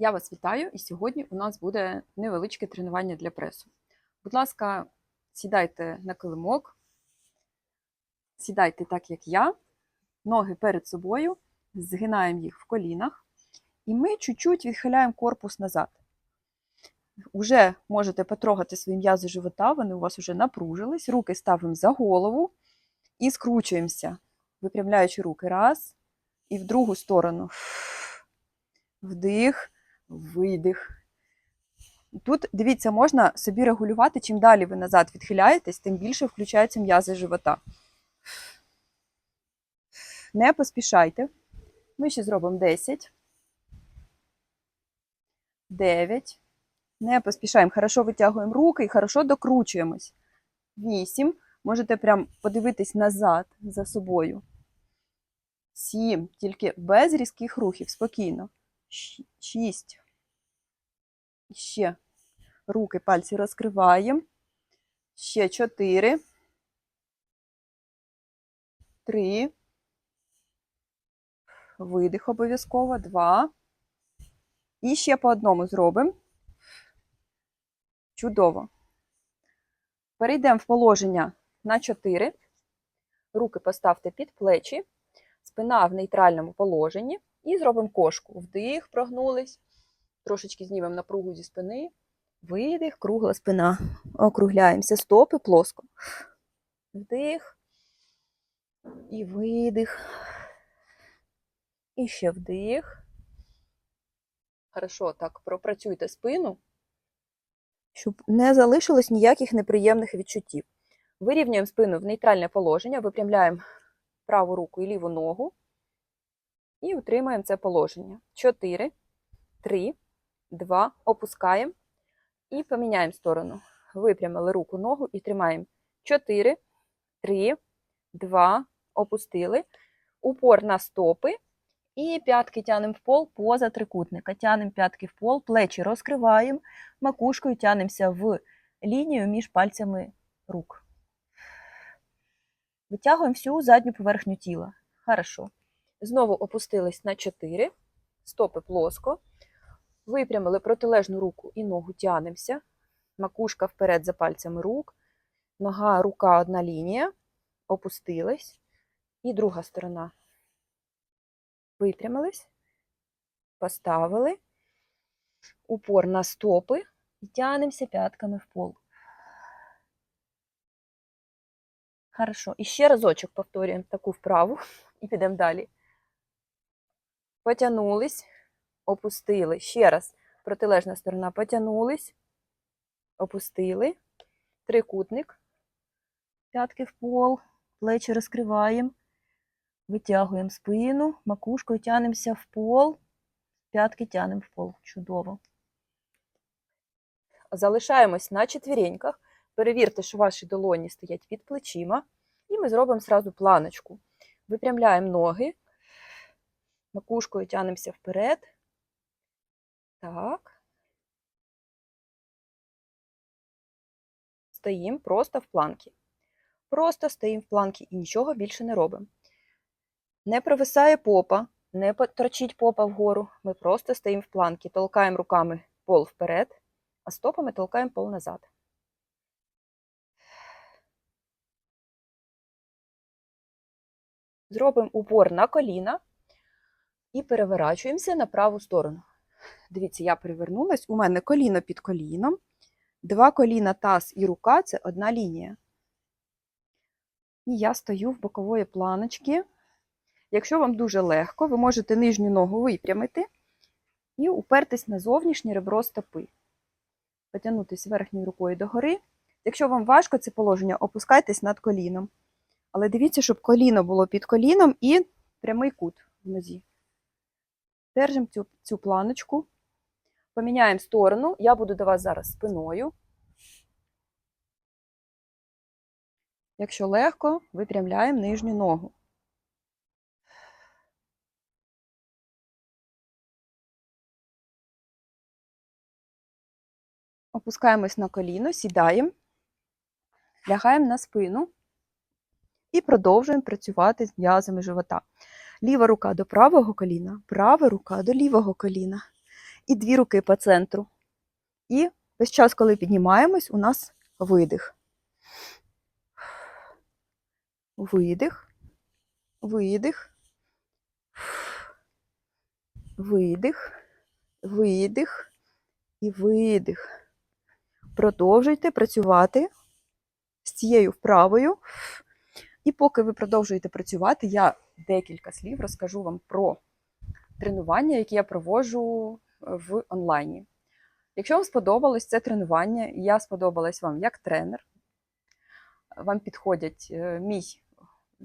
Я вас вітаю, і сьогодні у нас буде невеличке тренування для пресу. Будь ласка, сідайте на килимок, сідайте так, як я, ноги перед собою, згинаємо їх в колінах, і ми чуть-чуть відхиляємо корпус назад. Уже можете потрогати свої м'язи живота, вони у вас вже напружились, руки ставимо за голову і скручуємося, випрямляючи руки. Раз, і в другу сторону. Вдих, видих. Тут, дивіться, можна собі регулювати, чим далі ви назад відхиляєтесь, тим більше включаються м'язи живота. Не поспішайте. Ми ще зробимо 10. 9. Не поспішаємо. Хорошо витягуємо руки і хорошо докручуємось. 8. Можете прям подивитись назад за собою. 7. Тільки без різких рухів, спокійно. 6. Ще руки, пальці розкриваємо. Ще 4. 3. Видих обов'язково. 2. І ще по одному зробимо. Чудово. Перейдемо в положення на 4. Руки поставте під плечі. Спина в нейтральному положенні. І зробимо кошку. Вдих, прогнулись. Трошечки знімемо напругу зі спини. Видих, кругла спина. Округляємося. Стопи плоско. Вдих. І видих. І ще вдих. Хорошо, так, пропрацюйте спину, щоб не залишилось ніяких неприємних відчуттів. Вирівнюємо спину в нейтральне положення, випрямляємо праву руку і ліву ногу. І утримуємо це положення. 4, 3, 2, опускаємо і поміняємо сторону. Випрямили руку, ногу і тримаємо. 4, 3, 2, опустили. Упор на стопи. І п'ятки тянемо в пол поза трикутника. Тянемо п'ятки в пол, плечі розкриваємо, макушкою тянемося в лінію між пальцями рук. Витягуємо всю задню поверхню тіла. Хорошо. Знову опустились на 4, стопи плоско. Випрямили протилежну руку і ногу тянемося. Макушка вперед за пальцями рук. Нога, рука одна лінія. Опустились. І друга сторона. Випрямились. Поставили. Упор на стопи. І тянемося п'ятками в пол. Хорошо. І ще разочок повторюємо таку вправу і підемо далі. Потягнулись, опустили. Ще раз. Протилежна сторона. Потягнулись, опустили. Трикутник. П'ятки в пол. Плечі розкриваємо. Витягуємо спину, макушкою тянемося в пол. П'ятки тянемо в пол. Чудово. Залишаємось на четвіреньках. Перевірте, що ваші долоні стоять під плечима. І ми зробимо зразу планочку. Випрямляємо ноги. Макушкою тянемося вперед. Так. Стоїмо просто в планці. Просто стоїмо в планці і нічого більше не робимо. Не провисає попа, не торчить попа вгору. Ми просто стоїмо в планці, толкаємо руками пол вперед, а стопами толкаємо пол назад. Зробимо упор на коліна і переворачуємося на праву сторону. Дивіться, я перевернулась, у мене коліно під коліном, два коліна, таз і рука це одна лінія. І я стою в бокової планочки. Якщо вам дуже легко, ви можете нижню ногу випрямити і упертись на зовнішнє ребро стопи. Потягнутися верхньою рукою догори. Якщо вам важко це положення, опускайтесь над коліном. Але дивіться, щоб коліно було під коліном і прямий кут в нозі. Держимо цю, цю планочку. Поміняємо сторону. Я буду до вас зараз спиною. Якщо легко, випрямляємо нижню ногу. Опускаємось на коліно, сідаємо, лягаємо на спину і продовжуємо працювати з м'язами живота. Ліва рука до правого коліна, права рука до лівого коліна. і дві руки по центру. І весь час, коли піднімаємось, у нас видих. Видих, видих, видих, видих і видих. Продовжуйте працювати з цією вправою. І поки ви продовжуєте працювати, я декілька слів розкажу вам про тренування, які я проводжу в онлайні. Якщо вам сподобалось це тренування, я сподобалась вам як тренер, вам підходять е, мій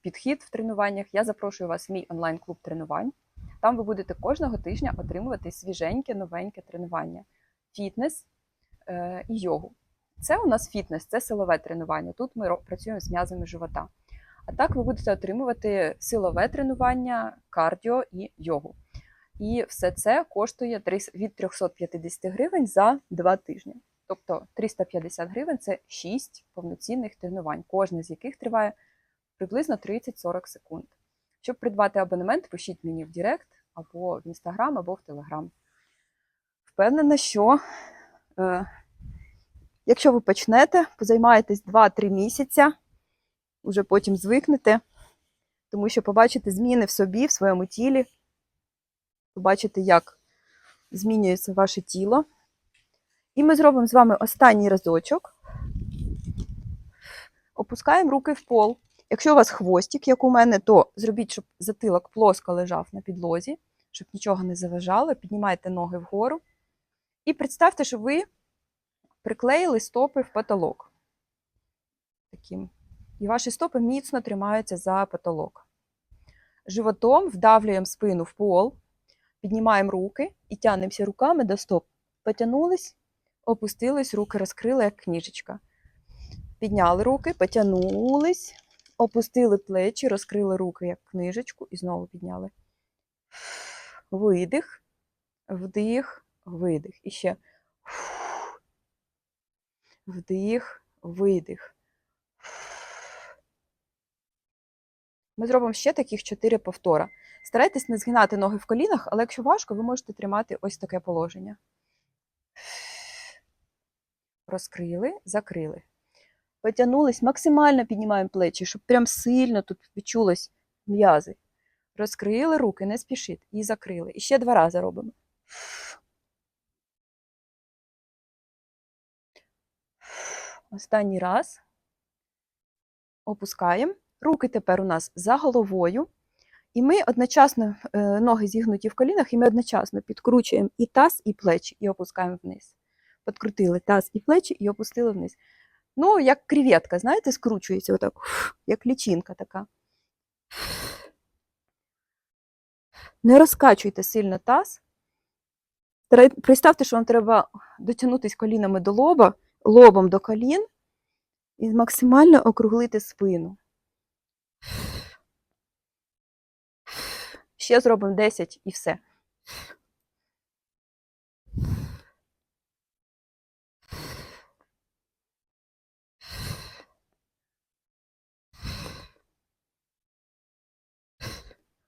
підхід в тренуваннях, я запрошую вас в мій онлайн-клуб тренувань. Там ви будете кожного тижня отримувати свіженьке, новеньке тренування, фітнес е, і йогу. Це у нас фітнес, це силове тренування. Тут ми працюємо з м'язами живота. А так ви будете отримувати силове тренування, кардіо і йогу. І все це коштує від 350 гривень за 2 тижні. Тобто 350 гривень це 6 повноцінних тренувань, кожне з яких триває приблизно 30-40 секунд. Щоб придбати абонемент, пишіть мені в Директ або в Інстаграм, або в Телеграм. Впевнена, що е, якщо ви почнете, позаймаєтесь 2-3 місяця, уже потім звикнете, тому що побачите зміни в собі, в своєму тілі, побачите, як змінюється ваше тіло. І ми зробимо з вами останній разочок. Опускаємо руки в пол. Якщо у вас хвостик, як у мене, то зробіть, щоб затилок плоско лежав на підлозі, щоб нічого не заважало. Піднімайте ноги вгору. І представте, що ви приклеїли стопи в потолок. Таким. І ваші стопи міцно тримаються за потолок. Животом вдавлюємо спину в пол, піднімаємо руки і тягнемося руками до стоп. Потягнулись, опустились, руки розкрили, як кніжечка. Підняли руки, потягнулись, опустили плечі, розкрили руки, як книжечку, і знову підняли. Видих, вдих, видих. І ще вдих, видих. Ми зробимо ще таких 4 повтора. Старайтесь не згинати ноги в колінах, але якщо важко, ви можете тримати ось таке положення. Розкрили, закрили. Потягнулись, максимально піднімаємо плечі, щоб прям сильно тут відчулось м'язи. Розкрили руки, не спішіть. І закрили. І ще два рази робимо. Останній раз. Опускаємо. Руки тепер у нас за головою. І ми одночасно е, ноги зігнуті в колінах, і ми одночасно підкручуємо і таз, і плечі, і опускаємо вниз. Подкрутили таз і плечі і опустили вниз. Ну, як креветка, знаєте, скручується отак, як лічинка така. Не розкачуйте сильно таз. Представте, що вам треба дотягнутися колінами до лоба, лобом до колін і максимально округлити спину. Ще зробимо 10 і все.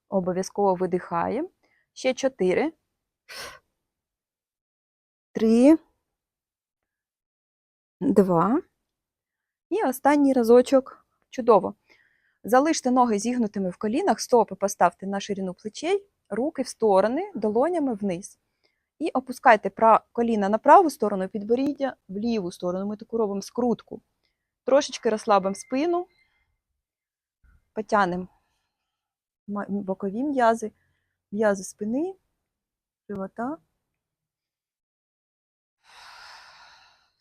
Обов'язково видихаємо. Ще 4. 3. 2. І останній разочок. Чудово. Залиште ноги зігнутими в колінах, стопи поставте на ширину плечей, руки в сторони, долонями вниз. І опускайте коліна на праву сторону, підборіддя в ліву сторону. Ми таку робимо скрутку. Трошечки розслабимо спину, потягнемо бокові м'язи, м'язи спини, живота.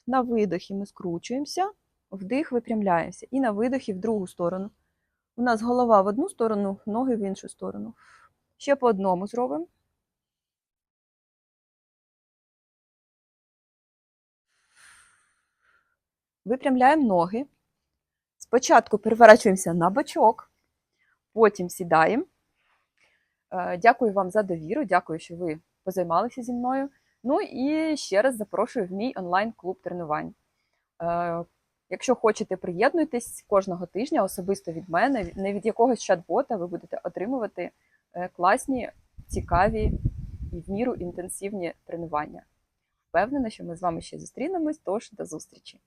На видохі ми скручуємося, вдих випрямляємося. І на видохі в другу сторону. У нас голова в одну сторону, ноги в іншу сторону. Ще по одному зробимо. Випрямляємо ноги. Спочатку переворачуємося на бочок, потім сідаємо. Е, Дякую вам за довіру, дякую, що ви позаймалися зі мною. Ну і ще раз запрошую в мій онлайн-клуб тренувань. Якщо хочете, приєднуйтесь кожного тижня особисто від мене, не від якогось чат-бота, ви будете отримувати е, класні, цікаві і в міру інтенсивні тренування. Впевнена, що ми з вами ще зустрінемось, тож до зустрічі!